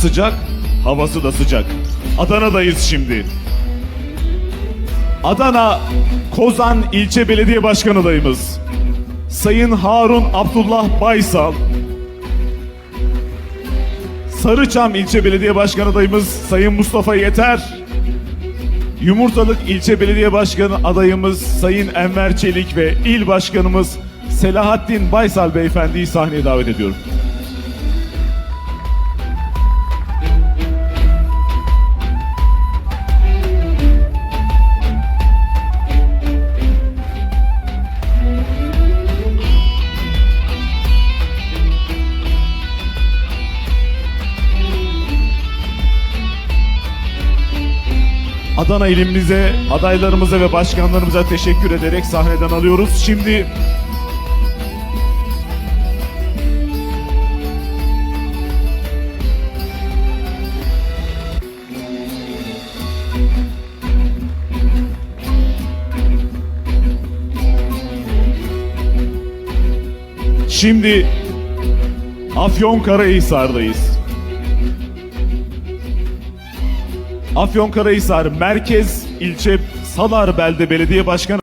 Sıcak, havası da sıcak. Adana'dayız şimdi. Adana Kozan İlçe Belediye Başkanı adayımız. Sayın Harun Abdullah Baysal. Sarıçam İlçe Belediye Başkanı adayımız Sayın Mustafa Yeter. Yumurtalık İlçe Belediye Başkanı adayımız Sayın Enver Çelik ve İl Başkanımız Selahattin Baysal Beyefendi'yi sahneye davet ediyorum. Adana ilimize, adaylarımıza ve başkanlarımıza teşekkür ederek sahneden alıyoruz. Şimdi Şimdi Afyonkarahisar'dayız. Afyonkarahisar Merkez İlçe Salar Belde Belediye Başkanı